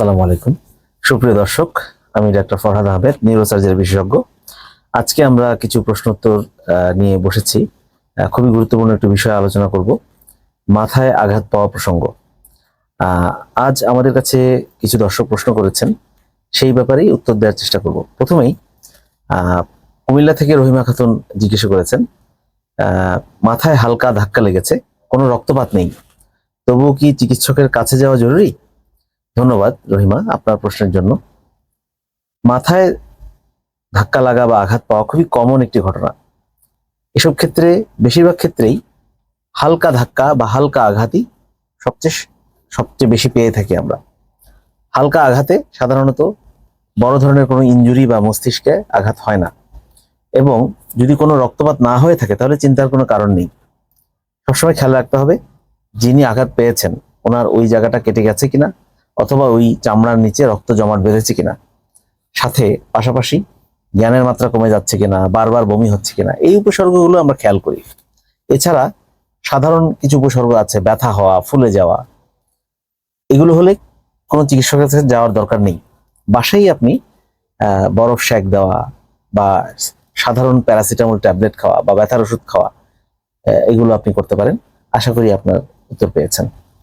আসসালামু আলাইকুম। সুপ্রিয় দর্শক, আমি ডাক্তার ফরহাদ আহমেদ নিউরোসার্জারি বিশেষজ্ঞ। আজকে আমরা কিছু প্রশ্নোত্তর নিয়ে বসেছি। খুবই গুরুত্বপূর্ণ একটি বিষয় আলোচনা করব, মাথায় আঘাত পাওয়া প্রসঙ্গ। আজ আমাদের কাছে কিছু দর্শক প্রশ্ন করেছেন, সেই ব্যাপারেই উত্তর দেওয়ার চেষ্টা করব। প্রথমেই কুমিল্লা থেকে রহিমা খাতুন জিজ্ঞেস করেছেন মাথায় হালকা ধাক্কা লেগেছে, কোনো রক্তপাত নেই, তবুও কি চিকিৎসকের কাছে যাওয়া জরুরি? ধন্যবাদ রহিমা আপনার প্রশ্নের জন্য। মাথায় ধাক্কা লাগা বা আঘাত পাওয়া খুবই কমন একটি ঘটনা। এসব ক্ষেত্রে, বেশিরভাগ ক্ষেত্রেই হালকা ধাক্কা বা হালকা আঘাতই সবচেয়ে সবচেয়ে বেশি পেয়ে থাকি আমরা। হালকা আঘাতে সাধারণত বড় ধরনের কোনো ইনজুরি বা মস্তিষ্কে আঘাত হয় না। এবং যদি কোনো রক্তপাত না হয়ে থাকে, তাহলে চিন্তার কোনো কারণ নেই। সবসময় খেয়াল রাখতে হবে, যিনি আঘাত পেয়েছেন, ওনার ওই জায়গাটা কেটে গেছে কিনা অথবা ওই চামড়ার নিচে রক্ত জমাট বেঁধেছে কিনা? সাথে পাশাপাশি জ্ঞানের মাত্রা কমে যাচ্ছে কিনা? বারবার বমি হচ্ছে কিনা? এই উপসর্গগুলো আমরা খেয়াল করি। এছাড়া সাধারণ কিছু উপসর্গ আছে, ব্যথা হওয়া, ফুলে যাওয়া। এগুলো হলে কোনো চিকিৎসকের কাছে যাওয়ার দরকার নেই। বাসায় আপনি বরফ শেক দেওয়া বা সাধারণ প্যারাসিটামল ট্যাবলেট খাওয়া বা ব্যথার ওষুধ খাওয়া এগুলো আপনি করতে পারেন। আশা করি আপনার উত্তর পেয়েছেন।